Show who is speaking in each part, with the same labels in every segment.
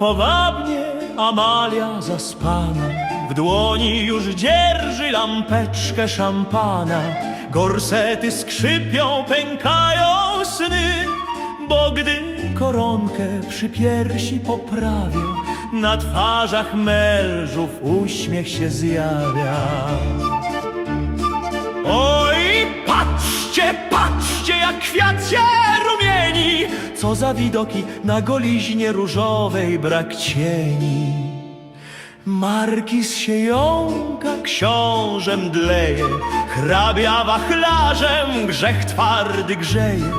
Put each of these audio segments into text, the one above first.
Speaker 1: powabnie Amalia zaspana. W dłoni już dzierży lampeczkę szampana. Gorsety skrzypią, pękają sny Bo gdy koronkę przy piersi poprawię Na twarzach mężów uśmiech się zjawia. Oj, patrzcie, Co za widoki na goliźnie różowej brak cieni. Markiz się jąka, książę mdleje, hrabia wachlarzem grzech twardy grzeje,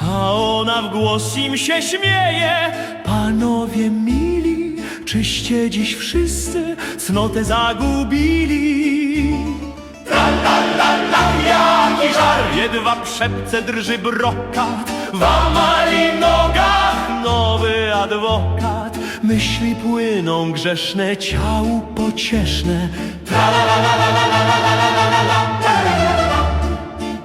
Speaker 1: a ona w głos im się śmieje. Panowie mili, czyście dziś wszyscy cnotę zagubili. Jaki żar! Jedwab szepce drży brokat W amali nogach nowy adwokat Myśli płyną grzeszne, ciału pocieszne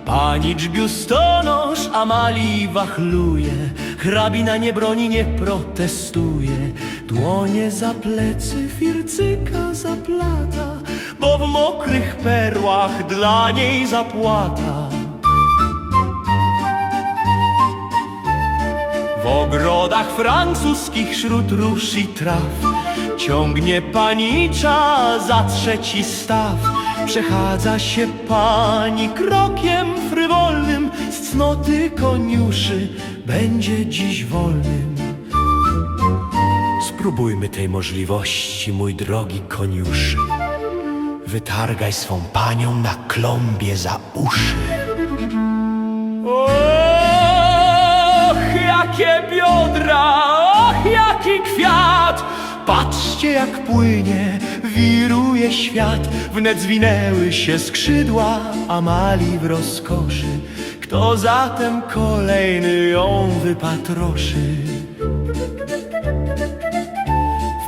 Speaker 1: Panicz biustonosz Amalii wachluje Hrabina nie broni, nie protestuje Dłonie za plecy, fircyka zaplata Bo w mokrych perłach dla niej zapłata W ogrodach francuskich wśród róż i traw Ciągnie panicza za trzeci staw. Przechadza się pani krokiem frywolnym Z cnoty koniuszy będzie dziś wolnym. Spróbujmy tej możliwości, mój drogi koniuszy. Wytargaj swą panią na klombie za uszy jakie biodra, och, jaki kwiat! Patrzcie, jak płynie, wiruje świat. Wnet zwinęły się skrzydła Amalii w rozkoszy. Kto zatem kolejny ją wypatroszy?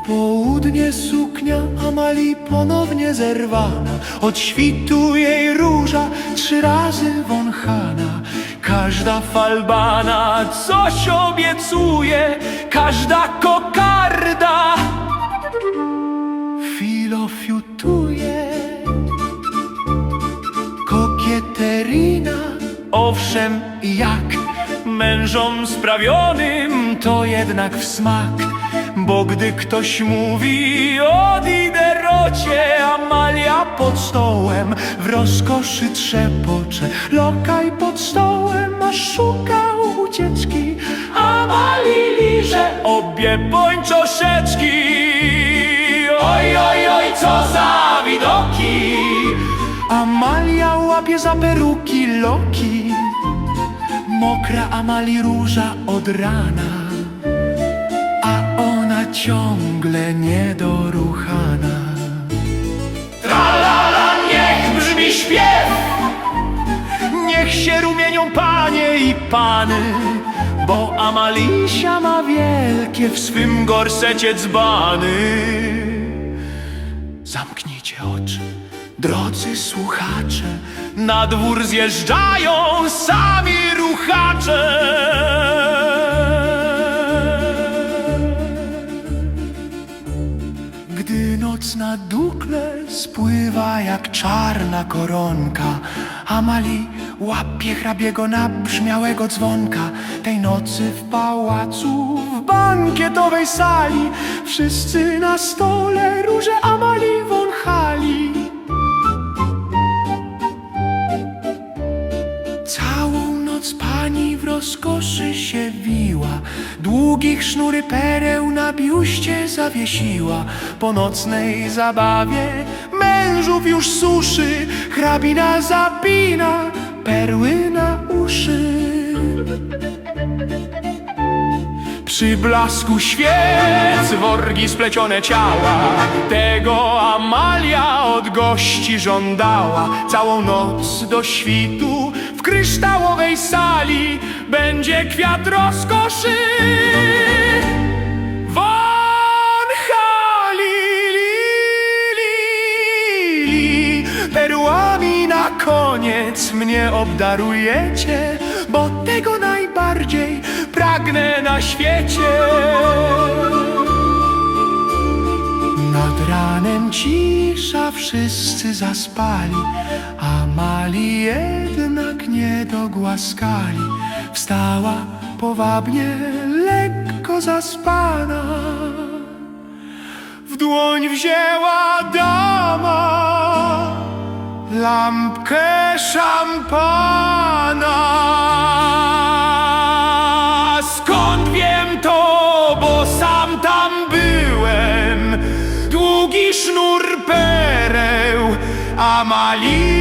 Speaker 1: W południe suknia Amalii ponownie zerwana Od świtu jej róża trzy razy wąchana Każda falbana coś obiecuje Każda kokarda filofiutuje. Kokieterina, owszem jak Mężom sprawionym to jednak w smak Bo gdy ktoś mówi o Diderocie Pod stołem w rozkoszy trzepocze. Lokaj pod stołem, a szukał ucieczki. Amalii liże obie pończoszeczki. Oj, oj, oj, co za widoki. Amalia łapie za peruki Loki. Mokra Amali róża od rana. A ona ciągle niedoruchana śpiew. Niech się rumienią panie i pany Bo Amalisia ma wielkie w swym gorsecie dzbany. Zamknijcie oczy, drodzy słuchacze. Na dwór zjeżdżają sami ruchacze Gdy noc na dukle spływa jak czarna koronka Amali łapie hrabiego nabrzmiałego dzwonka. Tej nocy w pałacu, w bankietowej sali Wszyscy na stole róże Amali noc pani w rozkoszy się wiła Długich sznury pereł na biuście zawiesiła. Po nocnej zabawie mężów już suszy. Hrabina zapina perły na uszy Przy blasku świec worgi splecione ciała. Tego Amalia od gości żądała. Całą noc do świtu w kryształowej sali Będzie kwiat rozkoszy. Li, Perłami na koniec mnie obdarujecie Bo tego najbardziej pragnę na świecie ranem cisza, wszyscy zaspali, a Mali jednak nie dogłaskali. Wstała powabnie, lekko zaspana. W dłoń wzięła dama lampkę szampana. To, bo sam tam byłem. Długi sznur pereł, a Malia